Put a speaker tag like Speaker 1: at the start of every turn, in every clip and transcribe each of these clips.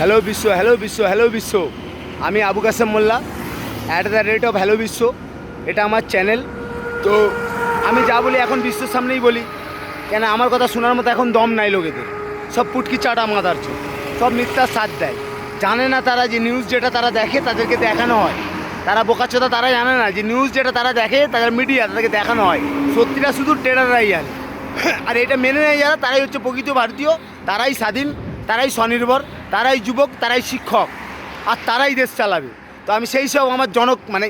Speaker 1: Hello বিশ্ব hello বিশ্ব hello বিশ্ব আমি Abu Kasem Molla at the rate of hello বিশ্ব এটা আমার চ্যানেল তো আমি যা বলি এখন বিশ্বের সামনেই বলি। কেন আমার কথা শোনার মতো এখন দম নাই লোকেদের। সব পুটকি চাটা মাদারছ সব মিথ্যার সাথ দেয়। জানে না তারা যে নিউজ যেটা তারা দেখে তাদেরকে দেখানো হয়। তারা বোকাচ্ছতা তারা জানে না যে নিউজ যেটা তারা দেখে তাদের মিডিয়া তাদেরকে দেখানো হয়। সত্যিটা শুধু টেরাররাই জানে। আর এটা মেনে নেয় যারা, তারাই হচ্ছে প্রকৃত ভারতীয়। তারাই স্বাধীন। তারাই স্বনির্ভর, তারাই যুবক, তারাই শিক্ষক, আর তারাই দেশ চালাবে। তো আমি সেই সব আমার জনক মানে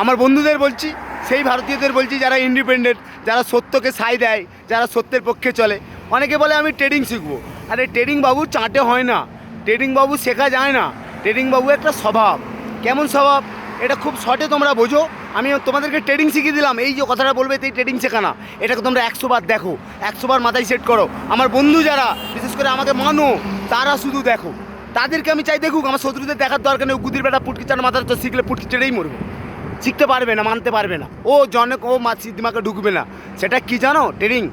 Speaker 1: আমার বন্ধুদের বলছি, সেই ভারতীয়দের বলছি যারা ইন্ডিপেন্ডেন্ট যারা সত্যকে সাই দেয়, যারা সত্যের পক্ষে চলে। অনেকে বলে আমি ট্রেডিং শিখব। আরে ট্রেডিং বাবু চাঁটে হয় না। ট্রেডিং বাবু শেখা যায় না। ট্রেডিং বাবু একটা স্বভাব। কেমন স্বভাব? এটা খুব শর্টে তোমরা বোঝো। আমি তোমাদেরকে ট্রেডিং শিখিয়ে দিলাম। এই যে কথাটা বলবে এই ট্রেডিং শেখা না এটাকে তোমরা একশো বার দেখো। একশো বার মাথায় সেট করো। আমার বন্ধু যারা, বিশেষ করে আমাকে মানো, তারা শুধু দেখো। তাদেরকে আমি চাই দেখুক, আমার শত্রুদের দেখার দরকার নেই। গুদির বেটা পুটকি চার মাথার তো শিখলে পুটকি চেড়েই মরবে। শিখতে পারবে না, মানতে পারবে না। ও জনক, ও মা দিমাকে ঢুকবে না। সেটা কি জানো? ট্রেডিং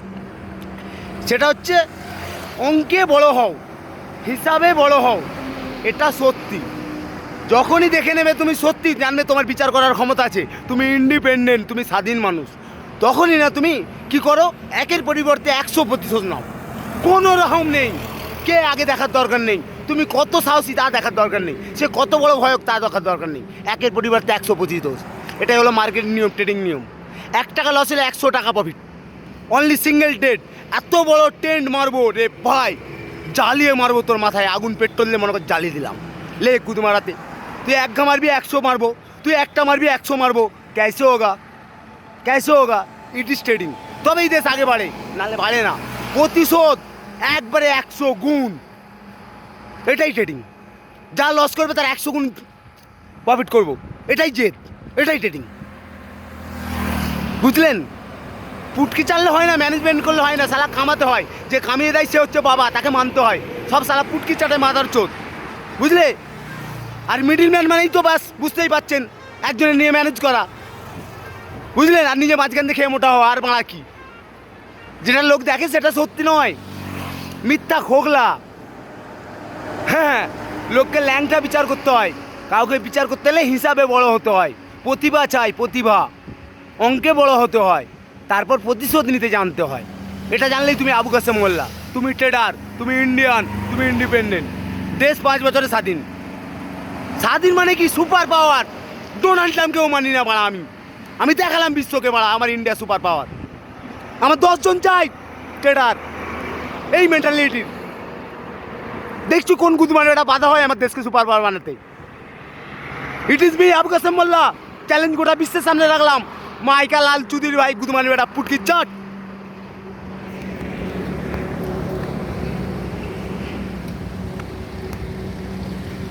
Speaker 1: সেটা হচ্ছে, অঙ্কে বড় হও। হিসাবে বড় হও। এটা সত্যি। যখনই দেখে নেবে তুমি সত্যি জানবে তোমার বিচার করার ক্ষমতা আছে। তুমি ইন্ডিপেন্ডেন্ট তুমি স্বাধীন মানুষ। তখনই না, তুমি কি করো? একের পরিবর্তে একশো প্রতিশোধ নাও। কোনো রকম নেই। কে আগে দেখার দরকার নেই। তুমি কত সাহসী তা দেখার দরকার নেই। সে কত বড় ভয়ক তা দেখার দরকার নেই। একের পরিবর্তে একশো পঁচিশ দোষ এটাই হলো মার্কেট নিয়ম ট্রেডিং নিয়ম। এক টাকা লস হলে একশো টাকা প্রফিট অনলি সিঙ্গেল ডেট এত বড় টেন্ট মারবো রে ভাই। জ্বালিয়ে মারবো তোর মাথায়। আগুন পেট্রোল দিয়ে মনে কর জ্বালিয়ে দিলাম। লে কুদ মারাতে তুই এক ঘা মারবি, একশো মারবো। তুই একটা মারবি, একশো মারবো। ক্যাসে হোগা। ক্যাসে হোগা। It is trading. তবেই দেশ আগে বাড়ে। নাহলে বাড়ে না। প্রতিশোধ একবারে একশো গুণ। এটাই ট্রেডিং। যা লস করবে তার একশো গুণ প্রফিট করব। এটাই জেদ। এটাই ট্রেডিং। বুঝলেন? পুটকি চাললে হয় না ম্যানেজমেন্ট করলে হয় না সালা কামাতে হয়। যে কামিয়ে দেয় সে হচ্ছে বাবা, তাকে মানতে হয়। সব সালা পুটকি চাটে মাদার চোদ বুঝলে? আর মিডিল ম্যান মানেই তো বাস, বুঝতেই পাচ্ছেন, একজনের নিয়ে ম্যানেজ করা। বুঝলেন? আর নিজে মাঝখান খেয়ে মোটা হওয়া, আর বাড়া কি? যেটা লোক দেখে সেটা সত্যি নয়। মিথ্যা খোগলা হ্যাঁ লোককে ল্যাংটা বিচার করতে হয়। কাউকে বিচার করতে হলে হিসাবে বড় হতে হয়। প্রতিভা চাই, প্রতিভা। অঙ্কে বড় হতে হয়। তারপর প্রতিশোধ নিতে জানতে হয়। এটা জানলেই তুমি আবু কাসেম মোল্লা। তুমি ট্রেডার তুমি ইন্ডিয়ান তুমি ইন্ডিপেন্ডেন্ট দেশ পাঁচ বছরে স্বাধীন। স্বাধীন মানে কি? সুপার পাওয়ার ডোনাল্ড ট্রাম্পকেও মানি না বাড়া আমি। আমি দেখালাম বিশ্বকে বাড়া, আমার ইন্ডিয়া সুপার পাওয়ার আমার দশজন চাই ট্রেডার এই মেন্টালিটির দেখছি কোন গুদমানে এটা বাধা হয় আমার দেশকে সুপার পাওয়ার বানাতে? It is me Abu Kasem Molla challenge গোটা বিশ্বের সামনে রাখলাম। মাইকা লাল চুদির ভাই গুদমানি বেটা পুটকি চাট।